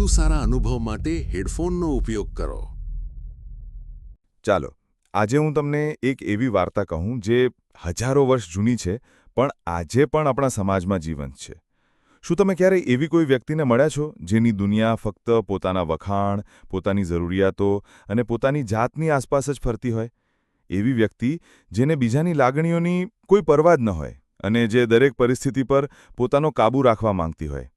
વધુ સારા અનુભવ માટે હેડફોનનો ઉપયોગ કરો. ચાલો, આજે હું તમને એક એવી વાર્તા કહું જે હજારો વર્ષ જૂની છે, પણ આજે પણ આપણા સમાજમાં જીવંત છે. શું તમે ક્યારેય એવી કોઈ વ્યક્તિને મળ્યા છો, જેની દુનિયા ફક્ત પોતાના વખાણ, પોતાની જરૂરિયાતો અને પોતાની જાતની આસપાસ જ ફરતી હોય? એવી વ્યક્તિ જેને બીજાની લાગણીઓની કોઈ પરવા જ ન હોય અને જે દરેક પરિસ્થિતિ પર પોતાનો કાબૂ રાખવા માંગતી હોય.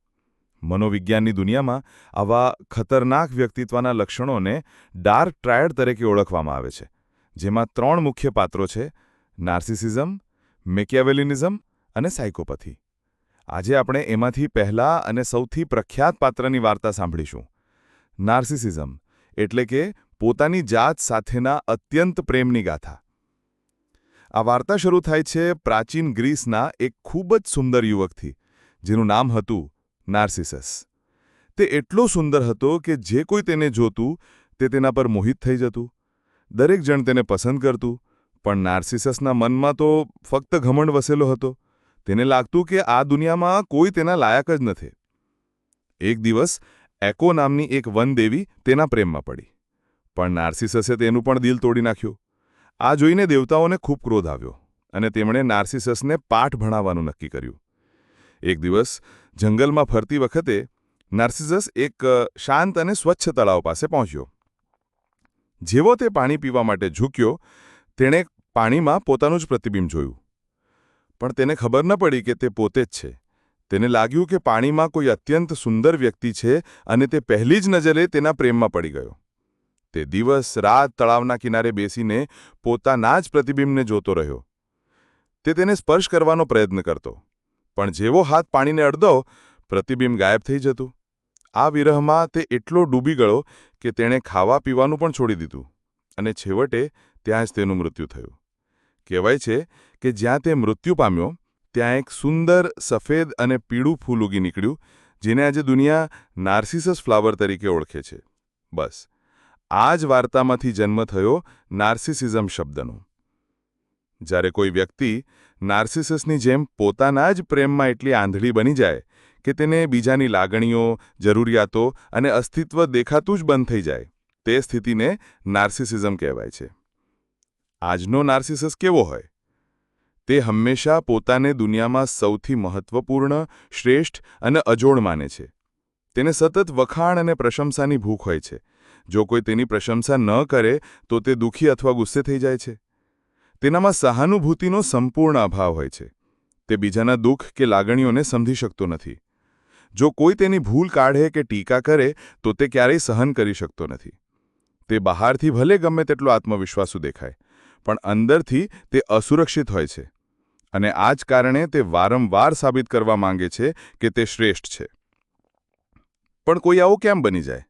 મનોવિજ્ઞાનની દુનિયામાં આવા ખતરનાક વ્યક્તિત્વના લક્ષણોને ડાર્ક ટ્રાયડ તરીકે ઓળખવામાં આવે છે, જેમાં ત્રણ મુખ્ય પાત્રો છે, નાર્સિસિઝમ, મેકિયાવેલિનિઝમ અને સાયકોપથી. આજે આપણે એમાંથી પહેલા અને સૌથી પ્રખ્યાત પાત્રની વાર્તા સાંભળીશું. નાર્સિસિઝમ એટલે કે પોતાની જાત સાથેના અત્યંત પ્રેમની ગાથા. આ વાર્તા શરૂ થાય છે પ્રાચીન ગ્રીસના એક ખૂબ જ સુંદર યુવકથી, જેનું નામ હતું નાર્સિસસ. તે એટલો સુંદર હતો કે જે કોઈ તેને જોતું, તે તેના પર મોહિત થઈ જતું. દરેક જણ તેને પસંદ કરતું, પણ નાર્સિસસના મનમાં તો ફક્ત ઘમંડ વસેલો હતો. તેને લાગતું કે આ દુનિયામાં કોઈ તેના લાયક જ નથી. એક દિવસ, એકો નામની એક વનદેવી તેના પ્રેમમાં પડી. પણ નાર્સિસસે તેનું પણ દિલ તોડી નાખ્યું. આ જોઈને દેવતાઓને ખૂબ ક્રોધ આવ્યો અને તેમણે નાર્સિસસને પાઠ ભણાવવાનું નક્કી કર્યું. એક દિવસ જંગલમાં ફરતી વખતે નાર્સિસસ એક શાંત અને સ્વચ્છ તળાવ પાસે પહોંચ્યો. જેવો તે પાણી પીવા માટે ઝૂક્યો, તેણે પાણીમાં પોતાનું જ પ્રતિબિંબ જોયું. પણ તેને ખબર ન પડી કે તે પોતે જ છે. તેને લાગ્યું કે પાણીમાં કોઈ અત્યંત સુંદર વ્યક્તિ છે અને તે પહેલી જ નજરે તેના પ્રેમમાં પડી ગયો. તે દિવસ રાત તળાવના કિનારે બેસીને પોતાના જ પ્રતિબિંબને જોતો રહ્યો. તે તેને સ્પર્શ કરવાનો પ્રયત્ન કરતો. પણ જેવો હાથ પાણીને અડધો, પ્રતિબિંબ ગાયબ થઈ જતું. આ વિરહમાં તે એટલો ડૂબી ગયો કે તેણે ખાવા પીવાનું પણ છોડી દીધું અને છેવટે ત્યાં જ તેનું મૃત્યુ થયું. કહેવાય છે કે જ્યાં તે મૃત્યુ પામ્યો, ત્યાં એક સુંદર, સફેદ અને પીળું ફૂલ ઉગી નીકળ્યું, જેને આજે દુનિયા નાર્સિસસ ફ્લાવર તરીકે ઓળખે છે. બસ. આ જ વાર્તામાંથી જન્મ થયો નાર્સિસિઝમ શબ્દનો. જ્યારે કોઈ વ્યક્તિ નાર્સિસસની જેમ પોતાના જ પ્રેમમાં એટલી આંધળી બની જાય કે તેને બીજાની લાગણીઓ, જરૂરિયાતો અને અસ્તિત્વ દેખાતું જ બંધ થઈ જાય, તે સ્થિતિને નાર્સિસિઝમ કહેવાય છે. આજનો નાર્સિસસ કેવો હોય? તે હંમેશા પોતાને દુનિયામાં સૌથી મહત્વપૂર્ણ, શ્રેષ્ઠ અને અજોડ માને છે. તેને સતત વખાણ અને પ્રશંસાની ભૂખ હોય છે. જો કોઈ તેની પ્રશંસા ન કરે, તો તે દુઃખી અથવા ગુસ્સે થઈ જાય છે. તેનામાં સહાનુભૂતિનો સંપૂર્ણ અભાવ હોય છે. તે બીજાના દુઃખ કે લાગણીઓને સમજી શકતો નથી. જો કોઈ તેની ભૂલ કાઢે કે ટીકા કરે, તો તે ક્યારેય સહન કરી શકતો નથી. તે બહારથી ભલે ગમે તેટલો આત્મવિશ્વાસુ દેખાય, પણ અંદરથી તે અસુરક્ષિત હોય છે. અને આ જ કારણે તે વારંવાર સાબિત કરવા માંગે છે કે તે શ્રેષ્ઠ છે. પણ કોઈ આવો કેમ બની જાય?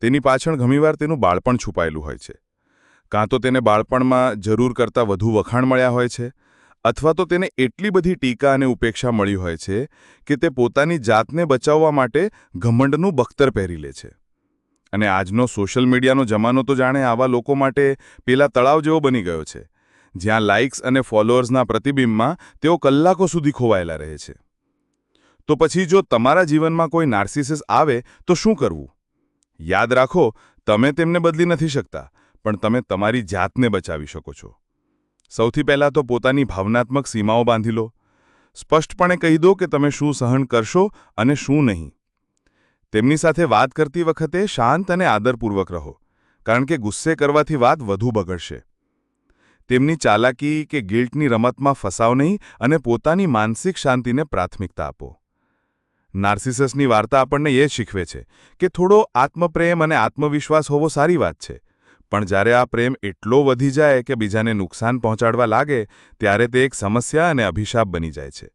તેની પાછળ ઘણીવાર તેનું બાળપણ છુપાયેલું હોય છે. કાં તો તેને બાળપણમાં જરૂર કરતાં વધુ વખાણ મળ્યા હોય છે, અથવા તો તેને એટલી બધી ટીકા અને ઉપેક્ષા મળી હોય છે કે તે પોતાની જાતને બચાવવા માટે ઘમંડનું બખ્તર પહેરી લે છે. અને આજનો સોશિયલ મીડિયાનો જમાનો તો જાણે આવા લોકો માટે પેલા તળાવ જેવો બની ગયો છે, જ્યાં લાઇક્સ અને ફોલોઅર્સના પ્રતિબિંબમાં તેઓ કલાકો સુધી ખોવાયેલા રહે છે. તો પછી જો તમારા જીવનમાં કોઈ નાર્સિસિસ આવે તો શું કરવું? યાદ રાખો, તમે તેમને બદલી નથી શકતા પણ તમે તમારી જાતને બચાવી શકો છો. સૌથી પહેલાં તો પોતાની ભાવનાત્મક સીમાઓ બાંધી લો. સ્પષ્ટપણે કહી દો કે તમે શું સહન કરશો અને શું નહીં. તેમની સાથે વાત કરતી વખતે શાંત અને આદરપૂર્વક રહો, કારણ કે ગુસ્સે કરવાથી વાત વધુ બગડશે. તેમની ચાલાકી કે ગિલ્ટની રમતમાં ફસાવ નહીં અને પોતાની માનસિક શાંતિને પ્રાથમિકતા આપો. નાર્સિસસની વાર્તા આપણને એ શીખવે છે કે થોડો આત્મપ્રેમ અને આત્મવિશ્વાસ હોવો સારી વાત છે. પણ જ્યારે આ પ્રેમ એટલો વધી જાય કે બીજાને નુકસાન પહોંચાડવા લાગે, ત્યારે તે એક સમસ્યા અને અભિશાપ બની જાય છે.